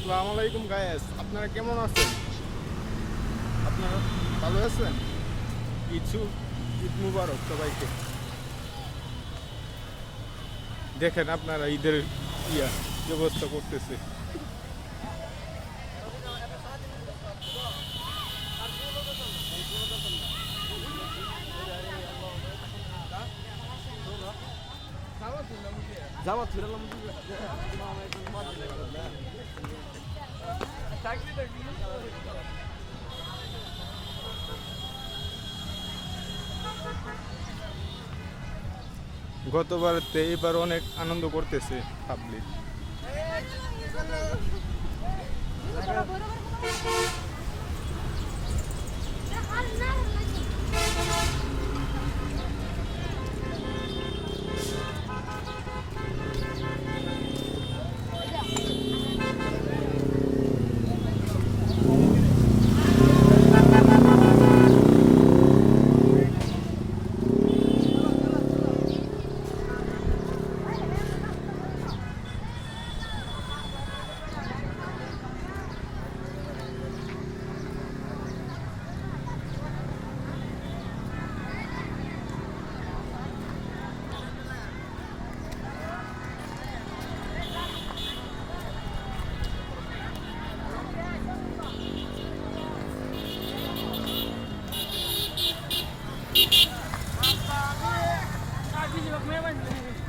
আসসালামু আলাইকুম গায়েস আপনারা কেমন আছেন? আপনারা ভালো আছেন? কিছু ঈদ মুবারক সবাইকে। দেখেন আপনারা ঈদের ইয়া ব্যবস্থা করতেছে। জামা ছিলাম। গতবার এইবার অনেক আনন্দ করতেছে পাবলিক। 谢谢，没问题。